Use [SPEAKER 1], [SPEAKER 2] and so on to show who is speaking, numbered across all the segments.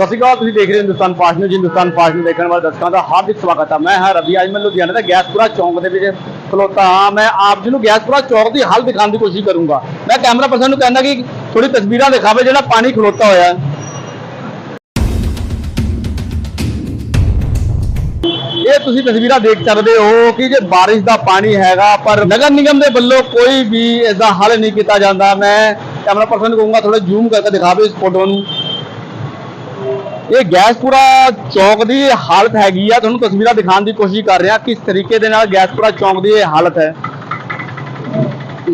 [SPEAKER 1] ਸਤਿ ਸ਼੍ਰੀ ਅਕਾਲ, ਤੁਸੀਂ ਦੇਖ ਰਹੇ ਹੋ ਹਿੰਦੁਸਤਾਨ ਫਾਸਟ ਨੂੰ ਹਿੰਦੁਸਤਾਨ ਫਾਸਟ ਨਿਊਜ਼ ਦੇਖਣ ਵਾਲੇ ਦਰਸ਼ਕਾਂ ਦਾ ਹਾਰਦਿਕ ਸਵਾਗਤ ਹੈ ਮੈਂ ਹਾਂ ਰਵੀ ਅੱਜ ਮੈਂ ਲੁਧਿਆਣਾ ਦਾ ਗੈਸਪੁਰਾ ਚੌਂਕ ਦੇ ਵਿੱਚ ਖਲੋਤਾ ਹਾਂ। ਮੈਂ ਆਪ ਜੀ ਨੂੰ ਗੈਸਪੁਰਾ ਚੌਂਕ ਦੀ ਹਾਲ ਦਿਖਾਉਣ ਦੀ ਕੋਸ਼ਿਸ਼ ਕਰੂੰਗਾ। ਮੈਂ ਕੈਮਰਾ ਪਰਸਨ ਨੂੰ ਕਹਿੰਦਾ ਕਿ ਥੋੜੀ ਤਸਵੀਰਾਂ ਦਿਖਾਵੇ ਜਿਹੜਾ ਪਾਣੀ ਖਲੋਤਾ ਹੋਇਆ ਹੈ। ਇਹ ਤੁਸੀਂ ਤਸਵੀਰਾਂ ਦੇਖ ਸਕਦੇ ਹੋ ਕਿ ਜੇ ਬਾਰਿਸ਼ ਦਾ ਪਾਣੀ ਹੈਗਾ, ਪਰ ਨਗਰ ਨਿਗਮ ਦੇ ਵੱਲੋਂ ਕੋਈ ਵੀ ਇਸ ਦਾ ਹੱਲ ਨਹੀਂ ਕੀਤਾ ਜਾਂਦਾ। ਮੈਂ ਕੈਮਰਾ ਪਰਸਨ ਨੂੰ ਕਹੂੰਗਾ ਥੋੜਾ ਜ਼ੂਮ ਕਰਕੇ ਦਿਖਾਵੇ ਇਸ ਫੋਟੋ ਨੂੰ। ਇਹ ਗੈਸਪੁਰਾ ਚੌਕ ਦੀ ਹਾਲਤ ਹੈਗੀ ਆ। ਤੁਹਾਨੂੰ ਤਸਵੀਰਾਂ ਦਿਖਾਉਣ ਦੀ ਕੋਸ਼ਿਸ਼ ਕਰ ਰਿਹਾ ਕਿਸ ਤਰੀਕੇ ਦੇ ਨਾਲ ਗੈਸਪੁਰਾ ਚੌਕ ਦੀ ਇਹ ਹਾਲਤ ਹੈ।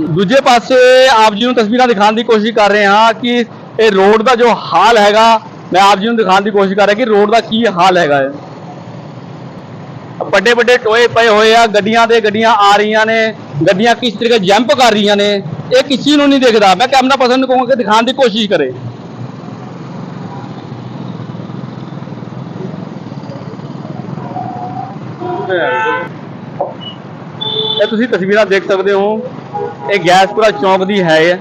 [SPEAKER 1] ਦੂਜੇ ਪਾਸੇ ਆਪ ਜੀ ਨੂੰ ਤਸਵੀਰਾਂ ਦਿਖਾਉਣ ਦੀ ਕੋਸ਼ਿਸ਼ ਕਰ ਰਹੇ ਹਾਂ ਕਿ ਇਹ ਰੋਡ ਦਾ ਜੋ ਹਾਲ ਹੈਗਾ, ਮੈਂ ਆਪ ਜੀ ਨੂੰ ਦਿਖਾਉਣ ਦੀ ਕੋਸ਼ਿਸ਼ ਕਰ ਰਿਹਾ ਕਿ ਰੋਡ ਦਾ ਕੀ ਹਾਲ ਹੈਗਾ ਹੈ। ਵੱਡੇ ਵੱਡੇ ਟੋਏ ਪਏ ਹੋਏ ਆ, ਗੱਡੀਆਂ ਦੇ ਗੱਡੀਆਂ ਆ ਰਹੀਆਂ ਨੇ, ਗੱਡੀਆਂ ਕਿਸ ਤਰੀਕੇ ਜੰਪ ਕਰ ਰਹੀਆਂ ਨੇ, ਇਹ ਕਿਸੇ ਨੂੰ ਨਹੀਂ ਦਿਖਦਾ। ਮੈਂ ਕੈਮਰਾ ਪਰਸਨ ਨੂੰ ਕਹੂੰਗਾ ਕਿ ਦਿਖਾਉਣ ਦੀ ਕੋਸ਼ਿਸ਼ ਕਰੇ। ਇਹ ਤੁਸੀਂ ਤਸਵੀਰਾਂ ਦੇਖ ਸਕਦੇ ਹੋ। ਇਹ ਗੈਸਪੁਰਾ ਚੌਂਕ ਦੀ ਹੈ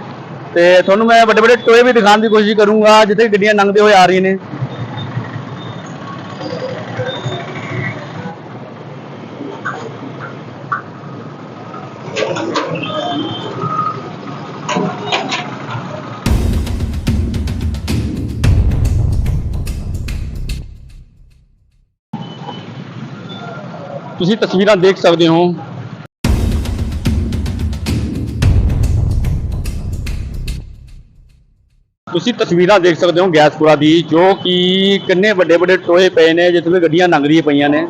[SPEAKER 1] ਤੇ ਤੁਹਾਨੂੰ ਮੈਂ ਵੱਡੇ ਵੱਡੇ ਟੋਏ ਵੀ ਦਿਖਾਉਣ ਦੀ ਕੋਸ਼ਿਸ਼ ਕਰੂੰਗਾ, ਜਿੱਥੇ ਗੱਡੀਆਂ ਲੰਘਦੇ ਹੋਏ ਆ ਰਹੀਆਂ ਨੇ। ਤੁਸੀਂ ਤਸਵੀਰਾਂ ਦੇਖ ਸਕਦੇ ਹੋ। ਤੁਸੀਂ ਤਸਵੀਰਾਂ ਦੇਖ ਸਕਦੇ ਹੋ ਗੈਸਪੁਰਾ ਦੀ, ਜੋ ਕਿ ਕਿੰਨੇ ਵੱਡੇ ਵੱਡੇ ਟੋਏ ਪਏ ਨੇ, ਜਿੱਥੇ ਗੱਡੀਆਂ ਲੰਘ ਰਹੀਆਂ ਪਈਆਂ ਨੇ।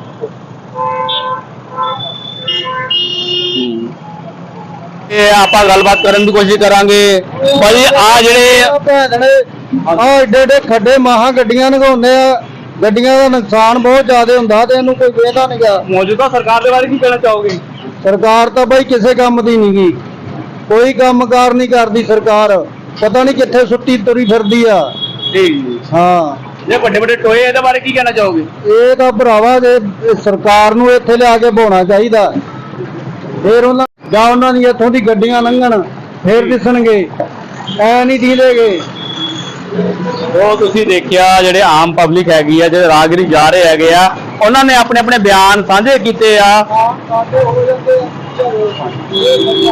[SPEAKER 1] ਇਹ ਆਪਾਂ ਗੱਲਬਾਤ ਕਰਨ ਦੀ ਕੋਸ਼ਿਸ਼ ਕਰਾਂਗੇ। ਭਾਈ ਆ ਜਿਹੜੇ
[SPEAKER 2] ਆ ਏਡੇ ਏਡੇ ਖੱਡੇ ਮਾਹਾਂ ਗੱਡੀਆਂ ਨਗਾਉਂਦੇ ਆ। ਗੱਡੀਆਂ ਦਾ ਨੁਕਸਾਨ ਬਹੁਤ ਜ਼ਿਆਦਾ ਹੁੰਦਾ ਤੇ ਇਹਨੂੰ ਕੋਈ ਵੇਖਦਾ ਨਹੀਂਗਾ
[SPEAKER 1] ਮੌਜੂਦਾ ਸਰਕਾਰ ਦੇ ਬਾਰੇ ਕੀ ਕਹਿਣਾ ਚਾਹੋਗੇ?
[SPEAKER 2] ਸਰਕਾਰ ਤਾਂ ਬਈ ਕਿਸੇ ਕੰਮ ਦੀ ਨਹੀਂਗੀ ਕੋਈ ਕੰਮਕਾਰ ਨਹੀਂ ਕਰਦੀ ਸਰਕਾਰ। ਪਤਾ ਨਹੀਂ ਕਿੱਥੇ ਸੁੱਤੀ ਤੁਰੀ ਫਿਰਦੀ ਆ।
[SPEAKER 1] ਠੀਕ ਜੀ।
[SPEAKER 2] ਹਾਂ।
[SPEAKER 1] ਜੇ ਵੱਡੇ ਵੱਡੇ ਟੋਏ ਇਹਦੇ ਬਾਰੇ ਕੀ ਕਹਿਣਾ ਚਾਹੋਗੇ?
[SPEAKER 2] ਇਹ ਤਾਂ ਭਰਾਵਾ ਜੇ ਸਰਕਾਰ ਨੂੰ ਇੱਥੇ ਲਿਆ ਕੇ ਬਾਉਣਾ ਚਾਹੀਦਾ। ਫੇਰ ਉਹਨਾਂ ਜਾਂ ਉਹਨਾਂ ਦੀ ਇੱਥੋਂ ਦੀ ਗੱਡੀਆਂ ਲੰਘਣ ਫੇਰ ਦਿਸਣਗੇ। ਐ ਨਹੀਂ ਦੀਦੇਗੇ
[SPEAKER 1] ਉਹ ਤੁਸੀਂ ਦੇਖਿਆ ਜਿਹੜੇ ਆਮ ਪਬਲਿਕ ਹੈਗੀ ਆ, ਜਿਹੜੇ ਰਾਹਗੀਰ ਜਾ ਰਹੇ ਹੈਗੇ ਆ, ਉਹਨਾਂ ਨੇ ਆਪਣੇ ਆਪਣੇ ਬਿਆਨ ਸਾਂਝੇ ਕੀਤੇ ਆ।